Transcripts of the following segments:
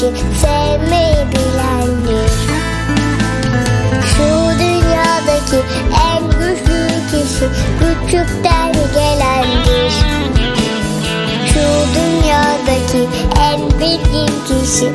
kişi sevmeyi bilendir. Şu dünyadaki en güçlü kişi küçükten gelendir. Şu dünyadaki en bilgin kişi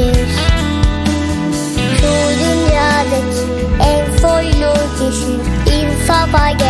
gelir Şu dünyadaki en soylu kişi insafa gelir